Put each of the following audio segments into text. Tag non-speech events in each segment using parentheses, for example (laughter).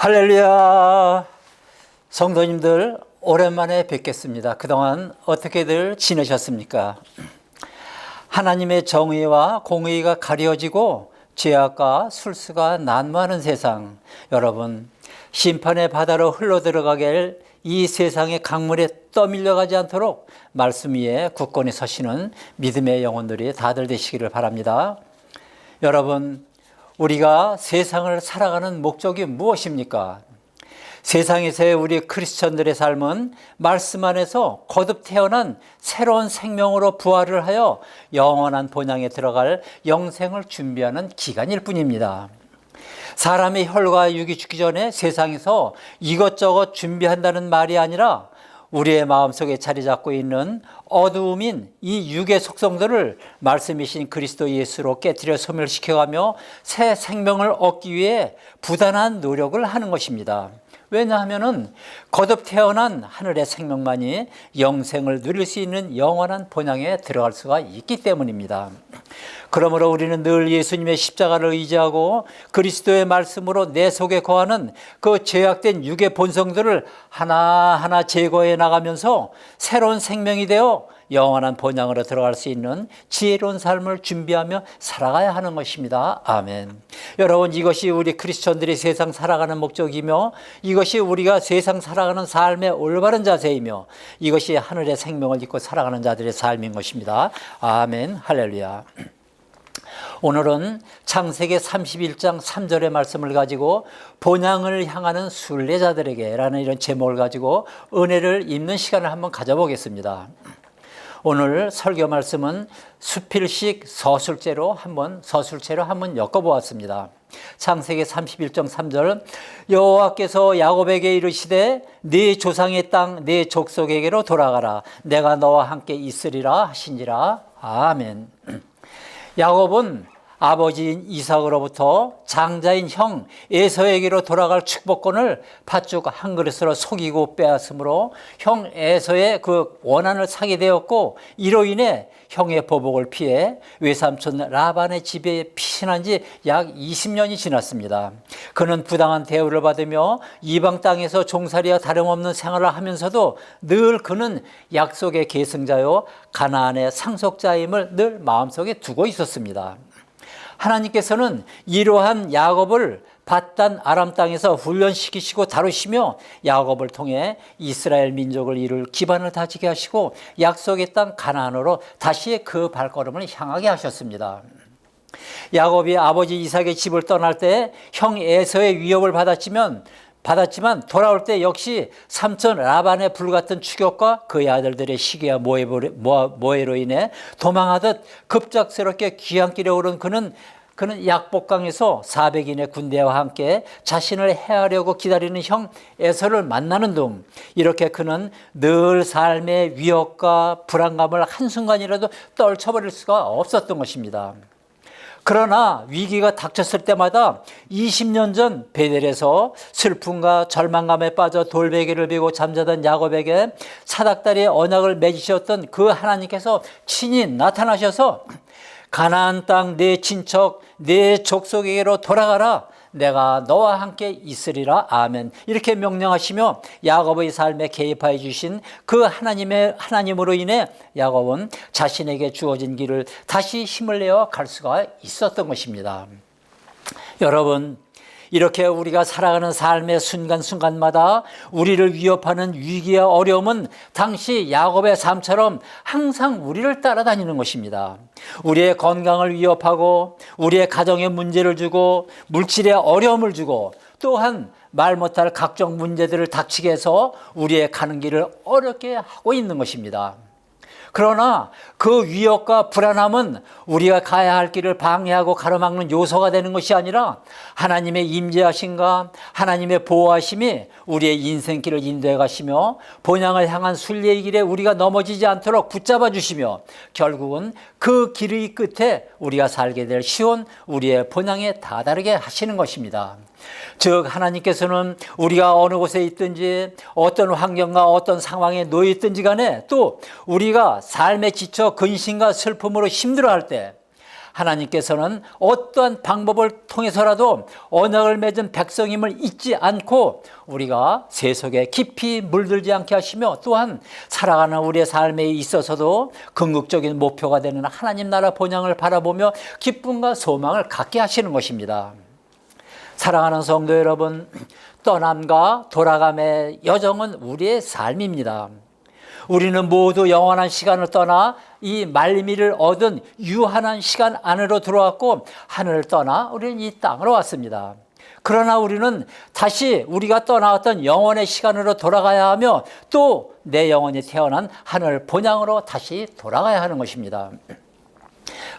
할렐루야. 성도님들, 오랜만에 뵙겠습니다. 그동안 어떻게들 지내셨습니까? 하나님의 정의와 공의가 가려지고 죄악과 술수가 난무하는 세상. 여러분, 심판의 바다로 흘러 들어가길 이 세상의 강물에 떠밀려가지 않도록 말씀 위에 굳건히 서시는 믿음의 영혼들이 다들 되시기를 바랍니다. 여러분, 우리가 세상을 살아가는 목적이 무엇입니까? 세상에서의 우리 크리스천들의 삶은 말씀 안에서 거듭 태어난 새로운 생명으로 부활을 하여 영원한 본향에 들어갈 영생을 준비하는 기간일 뿐입니다. 사람의 혈과 육이 죽기 전에 세상에서 이것저것 준비한다는 말이 아니라 우리의 마음속에 자리 잡고 있는 어두움인 이 육의 속성들을 말씀이신 그리스도 예수로 깨뜨려 소멸시켜가며 새 생명을 얻기 위해 부단한 노력을 하는 것입니다. 왜냐하면은 거듭 태어난 하늘의 생명만이 영생을 누릴 수 있는 영원한 본향에 들어갈 수가 있기 때문입니다. 그러므로 우리는 늘 예수님의 십자가를 의지하고 그리스도의 말씀으로 내 속에 거하는 그 죄악된 육의 본성들을 하나하나 제거해 나가면서 새로운 생명이 되어 영원한 본향으로 들어갈 수 있는 지혜로운 삶을 준비하며 살아가야 하는 것입니다. 아멘. 여러분 이것이 우리 크리스천들이 세상 살아가는 목적이며 이것이 우리가 세상 살아가는 삶의 올바른 자세이며 이것이 하늘의 생명을 입고 살아가는 자들의 삶인 것입니다. 아멘. 할렐루야. 오늘은 창세기 31장 3절의 말씀을 가지고 본향을 향하는 순례자들에게라는 이런 제목을 가지고 은혜를 입는 시간을 한번 가져보겠습니다. 오늘 설교 말씀은 수필식 서술제로 한번 서술체로 한번 엮어보았습니다. 창세기 31장 3절 여호와께서 야곱에게 이르시되 네 조상의 땅 네 족속에게로 돌아가라 내가 너와 함께 있으리라 하시니라 아멘. (clears throat) 야곱은 아버지인 이삭으로부터 장자인 형 에서에게로 돌아갈 축복권을 팥죽 한 그릇으로 속이고 빼앗으므로 형 에서의 그 원한을 사게 되었고 이로 인해 형의 보복을 피해 외삼촌 라반의 집에 피신한 지 약 20년이 지났습니다. 그는 부당한 대우를 받으며 이방 땅에서 종살이와 다름없는 생활을 하면서도 늘 그는 약속의 계승자요 가나안의 상속자임을 늘 마음속에 두고 있었습니다. 하나님께서는 이러한 야곱을 바단 아람 땅에서 훈련시키시고 다루시며 야곱을 통해 이스라엘 민족을 이룰 기반을 다지게 하시고 약속의 땅 가나안으로 다시 그 발걸음을 향하게 하셨습니다. 야곱이 아버지 이삭의 집을 떠날 때 형 에서의 위협을 받았지만 받았지만 돌아올 때 역시 삼촌 라반의 불같은 추격과 그의 아들들의 시기와 모해로 인해 도망하듯 급작스럽게 귀향길에 오른 그는 그는 약복강에서 400인의 군대와 함께 자신을 해하려고 기다리는 형 에서를 만나는 등 이렇게 그는 늘 삶의 위협과 불안감을 한순간이라도 떨쳐버릴 수가 없었던 것입니다. 그러나 위기가 닥쳤을 때마다 20년 전 베델에서 슬픔과 절망감에 빠져 돌베개를 베고 잠자던 야곱에게 사닥다리의 언약을 맺으셨던 그 하나님께서 친히 나타나셔서 가나안 땅 내 친척 내 족속에게로 돌아가라 내가 너와 함께 있으리라 아멘 이렇게 명령하시며 야곱의 삶에 개입하여 주신 그 하나님의 하나님으로 인해 야곱은 자신에게 주어진 길을 다시 힘을 내어 갈 수가 있었던 것입니다. 여러분 이렇게 우리가 살아가는 삶의 순간순간마다 우리를 위협하는 위기와 어려움은 당시 야곱의 삶처럼 항상 우리를 따라다니는 것입니다. 우리의 건강을 위협하고 우리의 가정에 문제를 주고 물질에 어려움을 주고 또한 말 못할 각종 문제들을 닥치게 해서 우리의 가는 길을 어렵게 하고 있는 것입니다. 그러나 그 위협과 불안함은 우리가 가야 할 길을 방해하고 가로막는 요소가 되는 것이 아니라 하나님의 임재하심과 하나님의 보호하심이 우리의 인생길을 인도해 가시며 본향을 향한 순례의 길에 우리가 넘어지지 않도록 붙잡아 주시며 결국은 그 길의 끝에 우리가 살게 될 시온 우리의 본향에 다다르게 하시는 것입니다. 즉 하나님께서는 우리가 어느 곳에 있든지 어떤 환경과 어떤 상황에 놓여 있든지 간에 또 우리가 삶에 지쳐 근심과 슬픔으로 힘들어할 때 하나님께서는 어떠한 방법을 통해서라도 언약을 맺은 백성임을 잊지 않고 우리가 세속에 깊이 물들지 않게 하시며 또한 살아가는 우리의 삶에 있어서도 궁극적인 목표가 되는 하나님 나라 본향을 바라보며 기쁨과 소망을 갖게 하시는 것입니다. 사랑하는 성도 여러분, 떠남과 돌아감의 여정은 우리의 삶입니다. 우리는 모두 영원한 시간을 떠나 이 말미를 얻은 유한한 시간 안으로 들어왔고 하늘을 떠나 우리는 이 땅으로 왔습니다. 그러나 우리는 다시 우리가 떠나왔던 영원의 시간으로 돌아가야 하며 또 내 영혼이 태어난 하늘 본향으로 다시 돌아가야 하는 것입니다.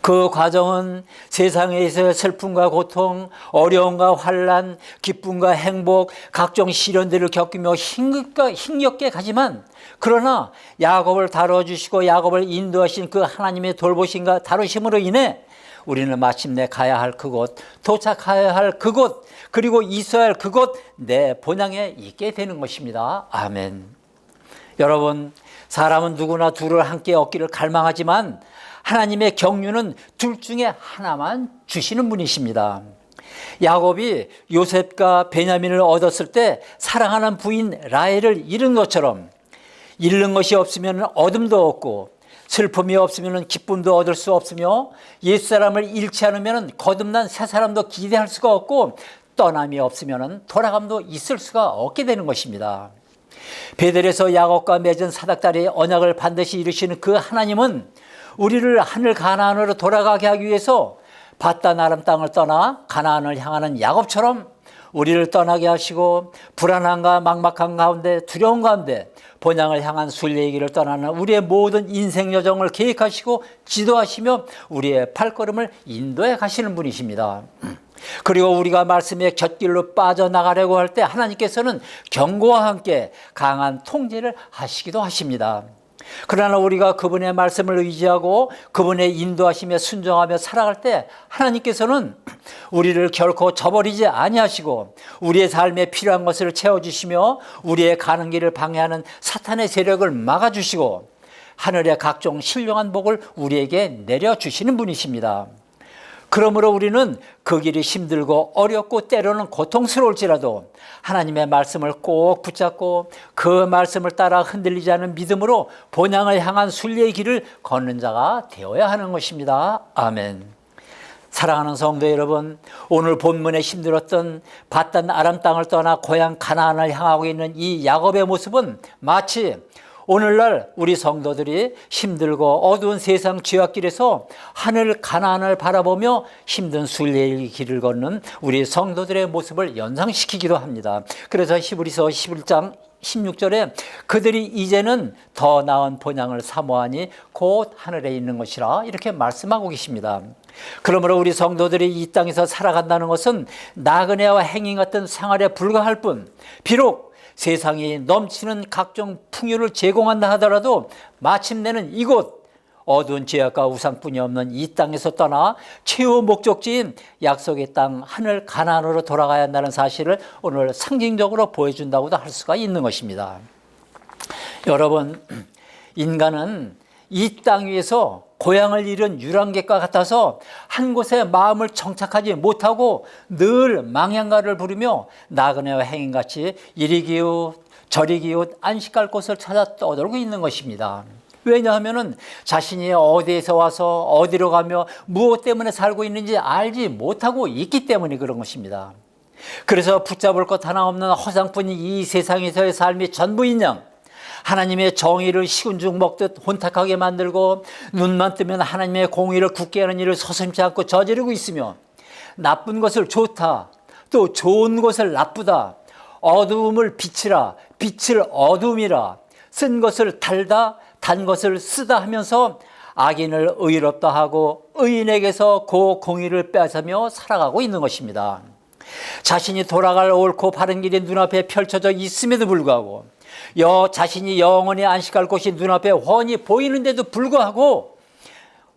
그 과정은 세상에서의 슬픔과 고통, 어려움과 환란, 기쁨과 행복, 각종 시련들을 겪으며 힘겹게, 가지만 그러나 야곱을 다뤄주시고 야곱을 인도하신 그 하나님의 돌보심과 다루심으로 인해 우리는 마침내 가야 할 그곳, 도착해야 할 그곳, 그리고 있어야 할 그곳, 내 본향에 있게 되는 것입니다. 아멘. 여러분, 사람은 누구나 둘을 함께 얻기를 갈망하지만 하나님의 경륜은 둘 중에 하나만 주시는 분이십니다. 야곱이 요셉과 베냐민을 얻었을 때 사랑하는 부인 라헬을 잃은 것처럼 잃는 것이 없으면 얻음도 없고 슬픔이 없으면 기쁨도 얻을 수 없으며 옛사람을 잃지 않으면 거듭난 새 사람도 기대할 수가 없고 떠남이 없으면 돌아감도 있을 수가 없게 되는 것입니다. 베델에서 야곱과 맺은 사닥다리의 언약을 반드시 이루시는 그 하나님은 우리를 하늘 가나안으로 돌아가게 하기 위해서 바다 아람 땅을 떠나 가나안을 향하는 야곱처럼 우리를 떠나게 하시고 불안함과 막막한 가운데 두려운 가운데 본향을 향한 순례의 길을 떠나는 우리의 모든 인생 여정을 계획하시고 지도하시며 우리의 발걸음을 인도해 가시는 분이십니다. 그리고 우리가 말씀의 곁길로 빠져나가려고 할 때 하나님께서는 경고와 함께 강한 통제를 하시기도 하십니다. 그러나 우리가 그분의 말씀을 의지하고 그분의 인도하심에 순종하며 살아갈 때 하나님께서는 우리를 결코 저버리지 아니하시고 우리의 삶에 필요한 것을 채워주시며 우리의 가는 길을 방해하는 사탄의 세력을 막아주시고 하늘의 각종 신령한 복을 우리에게 내려주시는 분이십니다. 그러므로 우리는 그 길이 힘들고 어렵고 때로는 고통스러울지라도 하나님의 말씀을 꼭 붙잡고 그 말씀을 따라 흔들리지 않은 믿음으로 본향을 향한 순례의 길을 걷는 자가 되어야 하는 것입니다. 아멘. 사랑하는 성도 여러분, 오늘 본문에 힘들었던 바단 아람 땅을 떠나 고향 가나안을 향하고 있는 이 야곱의 모습은 마치 오늘날 우리 성도들이 힘들고 어두운 세상 죄악길에서 하늘 가나안을 바라보며 힘든 순례의 길을 걷는 우리 성도들의 모습을 연상시키기도 합니다. 그래서 히브리서 11장 16절에 그들이 이제는 더 나은 본향을 사모하니 곧 하늘에 있는 것이라 이렇게 말씀하고 계십니다. 그러므로 우리 성도들이 이 땅에서 살아간다는 것은 나그네와 행인 같은 생활에 불과할 뿐 비록 세상이 넘치는 각종 풍요를 제공한다 하더라도 마침내는 이곳 어두운 죄악과 우상뿐이 없는 이 땅에서 떠나 최후 목적지인 약속의 땅 하늘 가나안으로 돌아가야 한다는 사실을 오늘 상징적으로 보여준다고도 할 수가 있는 것입니다. 여러분, 인간은 이 땅 위에서 고향을 잃은 유랑객과 같아서 한 곳에 마음을 정착하지 못하고 늘 망향가를 부르며 나그네와 행인같이 이리 기웃 저리 기웃 안식할 곳을 찾아 떠돌고 있는 것입니다. 왜냐하면 자신이 어디에서 와서 어디로 가며 무엇 때문에 살고 있는지 알지 못하고 있기 때문에 그런 것입니다. 그래서 붙잡을 것 하나 없는 허상뿐인 이 세상에서의 삶이 전부인 양 하나님의 정의를 식은 죽 먹듯 혼탁하게 만들고 눈만 뜨면 하나님의 공의를 굳게 하는 일을 서슴지 않고 저지르고 있으며 나쁜 것을 좋다 또 좋은 것을 나쁘다 어두움을 빛이라 빛을 어둠이라 쓴 것을 달다 단 것을 쓰다 하면서 악인을 의롭다 하고 의인에게서 그 공의를 빼앗으며 살아가고 있는 것입니다. 자신이 돌아갈 옳고 바른 길이 눈앞에 펼쳐져 있음에도 불구하고 여 자신이 영원히 안식할 곳이 눈앞에 훤히 보이는데도 불구하고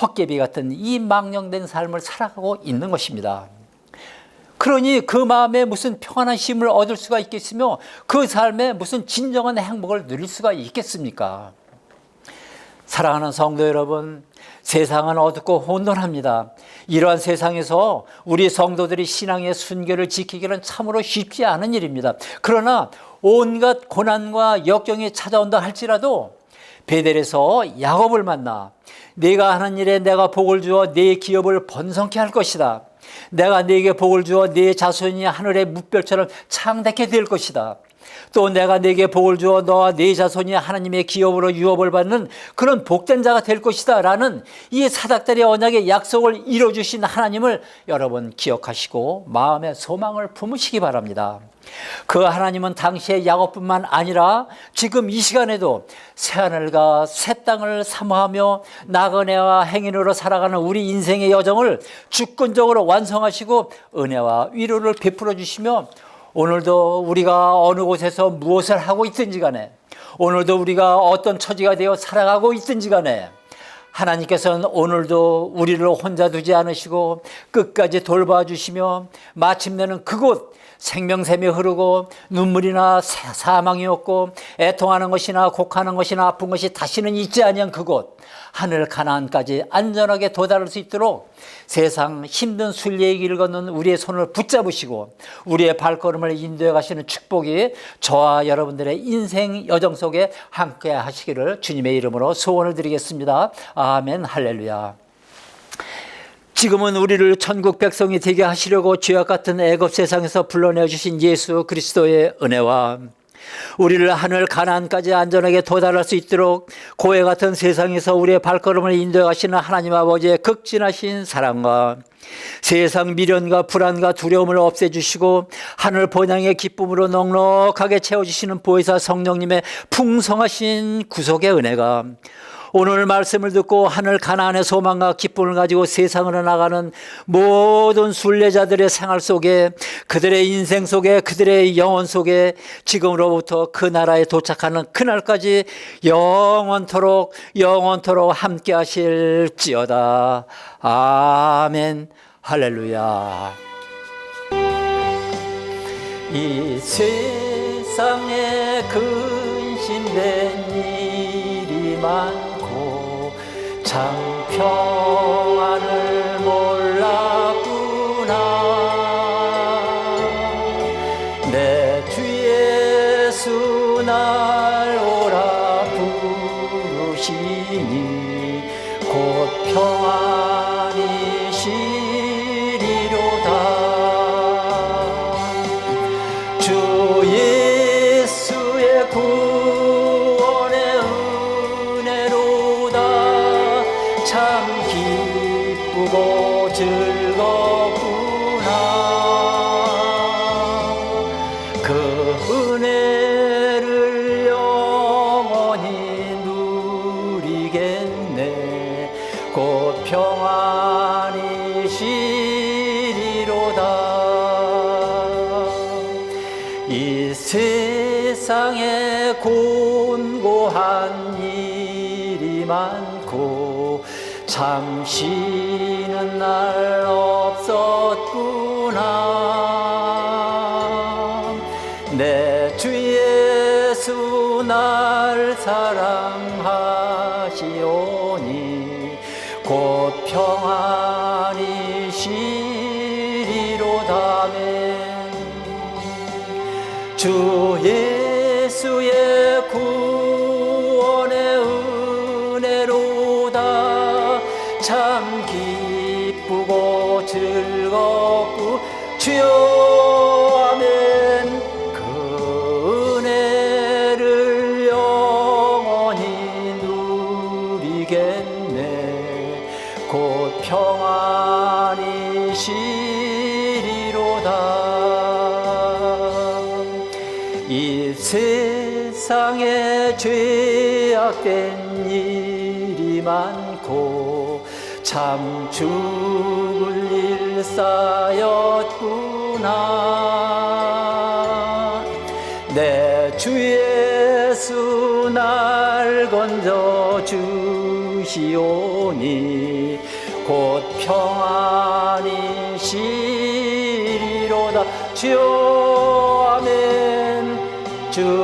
헛개비 같은 이 망령된 삶을 살아가고 있는 것입니다. 그러니 그 마음에 무슨 평안한 힘을 얻을 수가 있겠으며 그 삶에 무슨 진정한 행복을 누릴 수가 있겠습니까? 사랑하는 성도 여러분, 세상은 어둡고 혼돈합니다. 이러한 세상에서 우리 성도들이 신앙의 순결을 지키기는 참으로 쉽지 않은 일입니다. 그러나 온갖 고난과 역경이 찾아온다 할지라도 베델에서 야곱을 만나 내가 하는 일에 내가 복을 주어 내 기업을 번성케 할 것이다. 내가 네게 복을 주어 네 자손이 하늘의 무별처럼 창대케 될 것이다. 또 내가 네게 복을 주어 너와 네 자손이 하나님의 기업으로 유업을 받는 그런 복된 자가 될 것이다 라는 이 사닥다리 언약의 약속을 이뤄주신 하나님을 여러분 기억하시고 마음의 소망을 품으시기 바랍니다. 그 하나님은 당시의 야곱뿐만 아니라 지금 이 시간에도 새하늘과 새 땅을 사모하며 나그네와 행인으로 살아가는 우리 인생의 여정을 주권적으로 완성하시고 은혜와 위로를 베풀어 주시며 오늘도 우리가 어느 곳에서 무엇을 하고 있든지 간에 오늘도 우리가 어떤 처지가 되어 살아가고 있든지 간에 하나님께서는 오늘도 우리를 혼자 두지 않으시고 끝까지 돌봐주시며 마침내는 그곳 생명샘이 흐르고 눈물이나 사망이 없고 애통하는 것이나 곡하는 것이나 아픈 것이 다시는 있지 아니한 그곳 하늘 가나안까지 안전하게 도달할 수 있도록 세상 힘든 순례의 길을 걷는 우리의 손을 붙잡으시고 우리의 발걸음을 인도해 가시는 축복이 저와 여러분들의 인생 여정 속에 함께 하시기를 주님의 이름으로 소원을 드리겠습니다. 아멘 할렐루야. 지금은 우리를 천국 백성이 되게 하시려고 죄악 같은 애굽 세상에서 불러내 주신 예수 그리스도의 은혜와 우리를 하늘 가나안까지 안전하게 도달할 수 있도록 고해 같은 세상에서 우리의 발걸음을 인도해 가시는 하나님 아버지의 극진하신 사랑과 세상 미련과 불안과 두려움을 없애주시고 하늘 본향의 기쁨으로 넉넉하게 채워주시는 보혜사 성령님의 풍성하신 구속의 은혜가 오늘 말씀을 듣고 하늘 가나안의 소망과 기쁨을 가지고 세상으로 나가는 모든 순례자들의 생활 속에 그들의 인생 속에 그들의 영혼 속에 지금으로부터 그 나라에 도착하는 그날까지 영원토록 영원토록 함께 하실지어다. 아멘. 할렐루야. 이 세상에 근심된 일이 많고 참 평안을 즐겁구 쉬는 날 없었구나. 내 주 예수 날 사랑하시오니 곧 평안이 시리로다멘. 주 예수의 구원의 은혜로다 참 기쁘고 즐겁고 주여 아멘. 그 은혜를 영원히 누리겠네. 곧 평안이 시리로다. 이 세상에 죄악된 일이 많고 참 죽을 일 쌓였구나. 내 주 예수 날 건져 주시오니 곧 평안이 시리로다. 주여 아멘. 주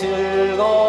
즐겁구